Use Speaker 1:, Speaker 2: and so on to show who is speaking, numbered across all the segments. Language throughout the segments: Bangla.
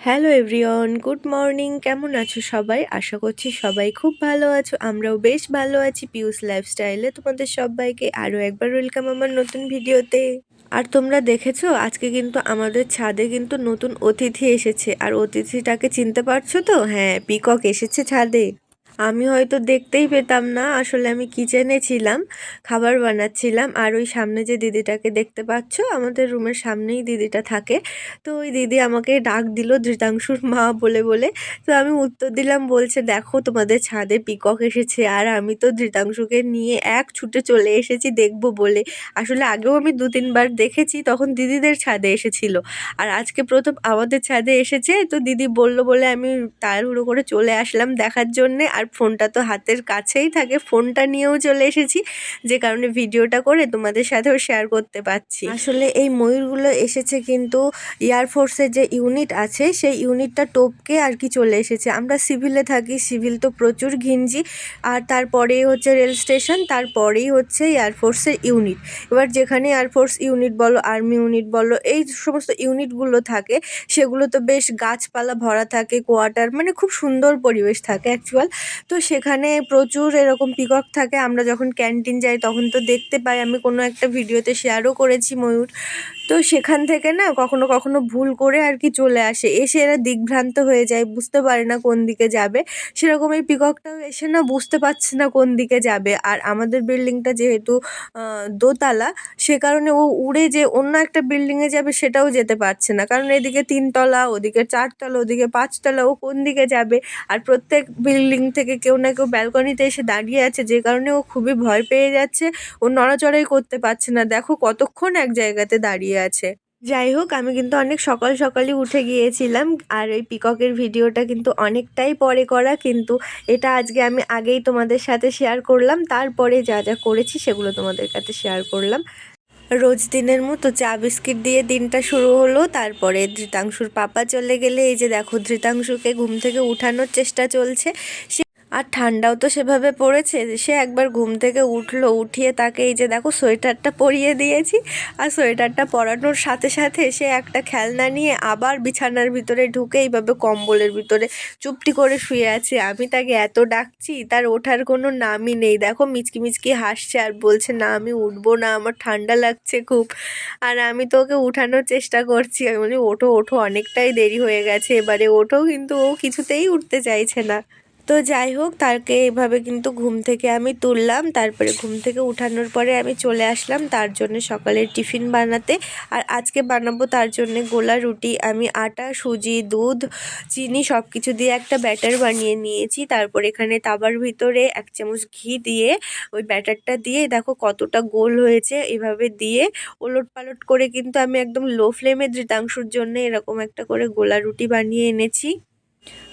Speaker 1: হ্যালো এভরিওন গুড মর্নিং কেমন আছো সবাই? আশা করছি সবাই খুব ভালো আছো। আমরাও বেশ ভালো আছি পিউস লাইফস্টাইলে তোমাদের সবাইকে আরও একবার ওয়েলকাম আমার নতুন ভিডিওতে। আর তোমরা দেখেছ, আজকে কিন্তু আমাদের ছাদে কিন্তু নতুন অতিথি এসেছে। আর অতিথিটাকে চিনতে পারছ তো? হ্যাঁ পিকক এসেছে ছাদে। আমি হয়তো দেখতেই পেতাম না। আসলে আমি কিচেনে ছিলাম, খাবার বানাচ্ছিলাম। আর ওই সামনে যে দিদিটাকে দেখতে পাচ্ছ, আমাদের রুমের সামনেই দিদিটা থাকে। তো ওই দিদি আমাকে ডাক দিল ধৃতাংশুর মা বলে বলে। তো আমি উত্তর দিলাম, বলছে, দেখো, তোমাদের ছাদে পিকক এসেছে। আর আমি তো ধৃতাংশুকে নিয়ে এক ছুটে চলে এসেছি, দেখব বলে। আসলে আগেও আমি দু তিনবার দেখেছি, তখন দিদিদের ছাদে এসেছিল। আর আজকে প্রথম আমাদের ছাদে এসেছে। তো দিদি বলল বলে, আমি তাড়াহুড়ো করে চলে আসলাম দেখার জন্যে। আর ফোনটা তো হাতের কাছেই থাকে। ফোনটা নিয়েও চলে এসেছি, যে কারণে ভিডিওটা করে তোমাদের সাথেও শেয়ার করতে পারছি। আসলে এই ময়ূরগুলো এসেছে কিন্তু এয়ারফোর্সের যে ইউনিট আছে, সেই ইউনিটটা টপকে আর কি চলে এসেছে। আমরা সিভিলে থাকি সিভিল তো প্রচুর ঘিঞ্জি। আর তারপরেই হচ্ছে রেল স্টেশন, তারপরেই হচ্ছে এয়ারফোর্সের ইউনিট এবার যেখানে এয়ারফোর্স ইউনিট বলো আর্মি ইউনিট বলো, এই সমস্ত ইউনিটগুলো থাকে, সেগুলো তো বেশ গাছপালা ভরা থাকে কোয়ার্টার মানে খুব সুন্দর পরিবেশ থাকে অ্যাকচুয়াল তো সেখানে প্রচুর এরকম পিকক থাকে। আমরা যখন ক্যান্টিন যাই তখন তো দেখতে পাই। আমি কোনো একটা ভিডিওতে শেয়ারও করেছি ময়ূর। তো সেখান থেকে না কখনো কখনো ভুল করে আর কি চলে আসে। এসে এরা দিগ্ভ্রান্ত হয়ে যায়, বুঝতে পারে না কোন দিকে যাবে। সেরকম এই পিককটাও এসে না বুঝতে পারছে না কোন দিকে যাবে। আর আমাদের বিল্ডিংটা যেহেতু দোতলা, সে কারণে ও উড়ে যে অন্য একটা বিল্ডিংয়ে যাবে সেটাও যেতে পারছে না। কারণ এদিকে তিনতলা, ওদিকে চারতলা, ওদিকে পাঁচতলা, ও কোন দিকে যাবে? আর প্রত্যেক বিল্ডিং থেকে কেউ না কেউ ব্যালকনিতে এসে দাঁড়িয়ে আছে, যে কারণে ও খুবই ভয় পেয়ে যাচ্ছে। ও নড়াচড়াই করতে পারছে না। দেখো কতক্ষণ এক জায়গাতে দাঁড়িয়ে আছে। যাই হোক, আমি কিন্তু অনেক সকাল সকালই উঠে গিয়েছিলাম আর ওই পিককের ভিডিওটা কিন্তু অনেকটাই পরে করা, কিন্তু এটা আজকে আমি আগেই তোমাদের সাথে শেয়ার করলাম, তারপরে যা যা করেছি সেগুলো তোমাদের কাছে শেয়ার করলাম। রোজ দিনের মতো চা বিস্কিট দিয়ে দিনটা শুরু হলো, তারপরে ধৃতাংশুর পাপা চলে গেলে, এই যে দেখো ধৃতাংশুকে ঘুম থেকে উঠানোর চেষ্টা চলছে আর ঠান্ডাও তো সেভাবে পড়েছে সে একবার ঘুম থেকে উঠল, উঠিয়ে তাকে এই যে দেখো সোয়েটারটা পরিয়ে দিয়েছি, আর সোয়েটারটা পরানোর সাথে সাথে সে একটা খেলনা নিয়ে আবার বিছানার ভিতরে ঢুকে এইভাবে কম্বলের ভিতরে চুপটি করে শুয়ে আছে। আমি তাকে এত ডাকছি, তার ওঠার কোনো নামই নেই। দেখো মিচকি মিচকি হাসছে আর বলছে, না, আমি উঠবো না, আমার ঠান্ডা লাগছে খুব। আর আমি তো ওকে উঠানোর চেষ্টা করছি। আমি বলি, ওঠো ওঠো, অনেকটাই দেরি হয়ে গেছে, এবারে ওঠো, কিন্তু ও কিছুতেই উঠতে চাইছে না। তো যাই হোক তাকে এভাবে কিন্তু ঘুম থেকে আমি তুললাম। তারপরে ঘুম থেকে উঠানোর পরে আমি চলে আসলাম তার জন্য সকালের টিফিন বানাতে। আর আজকে বানাবো তার জন্য গোলা রুটি। আমি আটা, সুজি, দুধ, চিনি সব কিছু দিয়ে একটা ব্যাটার বানিয়ে নিয়েছি। তারপর এখানে তাবার ভিতরে এক চামচ ঘি দিয়ে ওই ব্যাটারটা দিয়ে দেখো কতটা গোল হয়েছে। এভাবে দিয়ে ওলট পালট করে কিন্তু আমি একদম লো ফ্লেমে ধৃতাংশুর জন্য এরকম একটা করে গোলা রুটি বানিয়ে এনেছি।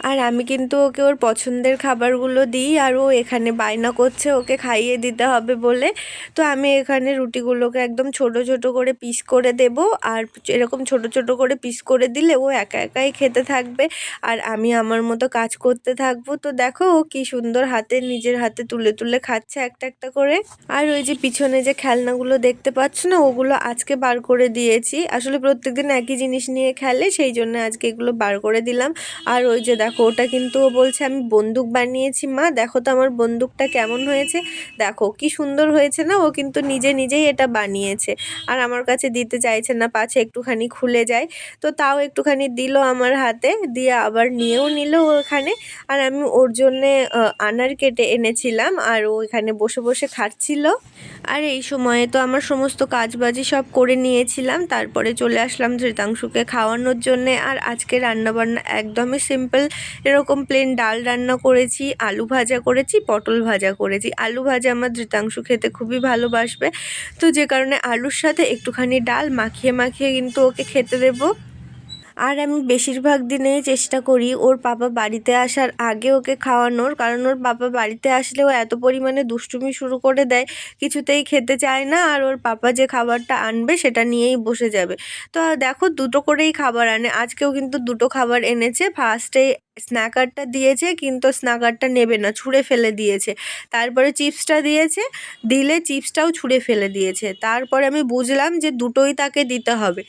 Speaker 1: আর আমি কিন্তু ওকে ওর পছন্দের খাবারগুলো দিই আর ও এখানে বায়না করছে, ওকে খাইয়ে দিতে হবে বলে। তো আমি এখানে রুটিগুলোকে একদম ছোট ছোট করে পিস করে দেব আর এরকম ছোট ছোট করে পিস করে দিলে ও একা একাই খেতে থাকবে আর আমি আমার মতো কাজ করতে থাকব। তো দেখো ও কি সুন্দর হাতে নিজের হাতে তুলে তুলে খাচ্ছে একটা একটা করে। আর ওই যে পিছনে যে খেলনাগুলো দেখতে পাচ্ছ না, ওগুলো আজকে বার করে দিয়েছি। আসলে প্রত্যেকদিন একই জিনিস নিয়ে খেলে, সেই জন্য আজকে এগুলো বার করে দিলাম। আর ওই যে দেখো, ওটা কিন্তু ও বলছে, আমি বন্দুক বানিয়েছি, মা। দেখো তো আমার বন্দুকটা কেমন হয়েছে। দেখো, কি সুন্দর হয়েছে না, ও কিন্তু নিজে নিজেই এটা বানিয়েছে। আর আমার কাছে দিতে চাইছে না, পাছে একটুখানি খুলে যায়। তো তাও একটুখানি দিল আমার হাতে, দিয়ে আবার নিয়েও নিল ওখানে। আর আমি ওর জন্যে আনার কেটে এনেছিলাম, আর ও এখানে বসে বসে খাচ্ছিল। আর এই সময়ে তো আমার সমস্ত কাজবাজি সব করে নিয়েছিলাম। তারপরে চলে আসলাম ধৃতাংশুকে খাওয়ানোর জন্যে। আর আজকে রান্নাবান্না একদমই সিম্পল এরকম প্লেন ডাল রান্না করেছি, আলু ভাজা করেছি, পটল ভাজা করেছি। আলু ভাজা আমার ধৃতাংশু খেতে খুবই ভালোবাসবে। তো যে কারণে আলুর সাথে একটুখানি ডাল মাখিয়ে মাখিয়ে কিন্তু ওকে খেতে দেবো। আর আমি বেশিরভাগ দিনেই চেষ্টা করি ওর পাপা বাড়িতে আসার আগে ওকে খাওয়ানোর, কারণ ওর পাপা বাড়িতে আসলেও এত পরিমাণে দুষ্টুমি শুরু করে দেয়, কিছুতেই খেতে চায় না, আর ওর পাপা যে খাবারটা আনবে সেটা নিয়েই বসে যাবে। তো দেখো, দুটো করেই খাবার আনে। আজকেও কিন্তু দুটো খাবার এনেছে। ফার্স্টে স্ন্যাকারটা দিয়েছে, কিন্তু স্ন্যাকারটা নেবে না, ছুঁড়ে ফেলে দিয়েছে। তারপরে চিপসটা দিয়েছে, দিলে চিপসটাও ছুঁড়ে ফেলে দিয়েছে। তারপরে আমি বুঝলাম যে দুটোই তাকে দিতে হবে।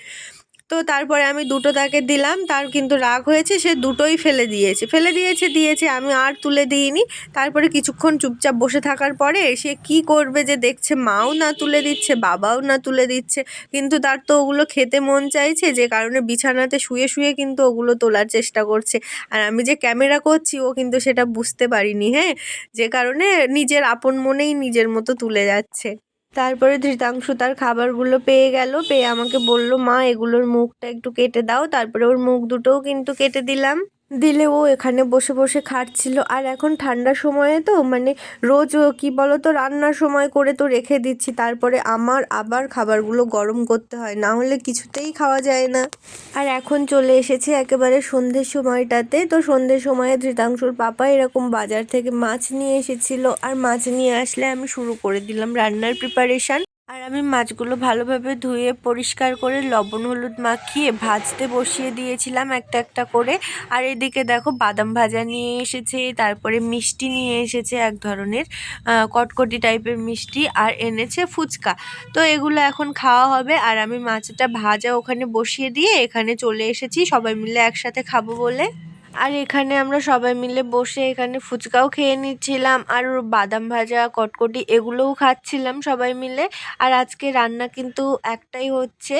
Speaker 1: তো তারপরে আমি দুটো তাকে দিলাম, তার কিন্তু রাগ হয়েছে, সে দুটোই ফেলে দিয়েছে। ফেলে দিয়েছে দিয়েছে, আমি আর তুলে দিইনি। তারপরে কিছুক্ষণ চুপচাপ বসে থাকার পরে সে কি করবে যে দেখছে মাও না তুলে দিচ্ছে, বাবাও না তুলে দিচ্ছে। কিন্তু তার তো ওগুলো খেতে মন চাইছে, যে কারণে বিছানাতে শুয়ে শুয়ে কিন্তু ওগুলো তোলার চেষ্টা করছে। আর আমি যে ক্যামেরা করছি, ও কিন্তু সেটা বুঝতে পারিনি হ্যাঁ? যে কারণে নিজের আপন মনেই নিজের মতো তুলে যাচ্ছে। তারপরে ধৃতাংশু তার খাবারগুলো পেয়ে গেল, পেয়ে আমাকে বলল, মা, এগুলোর মুখটা একটু কেটে দাও। তারপরে ওর মুখ দুটোও কিন্তু কেটে দিলাম। দিলে ও এখানে বসে বসে খাচ্ছিল আর এখন ঠান্ডার সময়ে তো মানে রোজ কি বলতো, রান্নার সময় করে তো রেখে দিচ্ছি। তারপরে আমার আবার খাবারগুলো গরম করতে হয়, না হলে কিছুতেই খাওয়া যায় না। আর এখন চলে এসেছে একেবারে সন্ধ্যের সময়টাতে। তো সন্ধ্যের সময়ে ধৃতাংশুর পাপা এরকম বাজার থেকে মাছ নিয়ে এসেছিল। আর মাছ নিয়ে আসলে আমি শুরু করে দিলাম রান্নার প্রিপারেশান আর আমি মাছগুলো ভালোভাবে ধুয়ে পরিষ্কার করে লবণ, হলুদ মাখিয়ে ভাজতে বসিয়ে দিয়েছিলাম একটা একটা করে। আর এদিকে দেখো বাদাম ভাজা নিয়ে এসেছে, তারপরে মিষ্টি নিয়ে এসেছে এক ধরনের কটকটি টাইপের মিষ্টি আর এনেছে ফুচকা। তো এগুলো এখন খাওয়া হবে আর আমি মাছটা ভাজা ওখানে বসিয়ে দিয়ে এখানে চলে এসেছি, সবাই মিলে একসাথে খাব বলে। আর এখানে আমরা সবাই মিলে বসে এখানে ফুচকাও খেয়ে নিচ্ছিলাম, আর বাদাম ভাজা, কটকটি এগুলোও খাচ্ছিলাম সবাই মিলে। আর আজকে রান্না কিন্তু একটাই হচ্ছে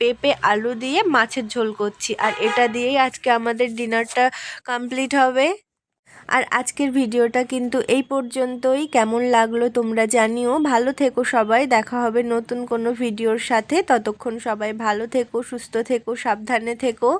Speaker 1: পেঁপে, আলু দিয়ে মাছের ঝোল করছি। আর এটা দিয়েই আজকে আমাদের ডিনারটা কমপ্লিট হবে। আর আজকের ভিডিওটা কিন্তু এই পর্যন্তই। কেমন লাগল তোমরা জানিও। ভালো থেকো সবাই। দেখা হবে নতুন কোনো ভিডিওর সাথে। ততক্ষণ সবাই ভালো থেকো, সুস্থ থেকো, সাবধানে থেকো।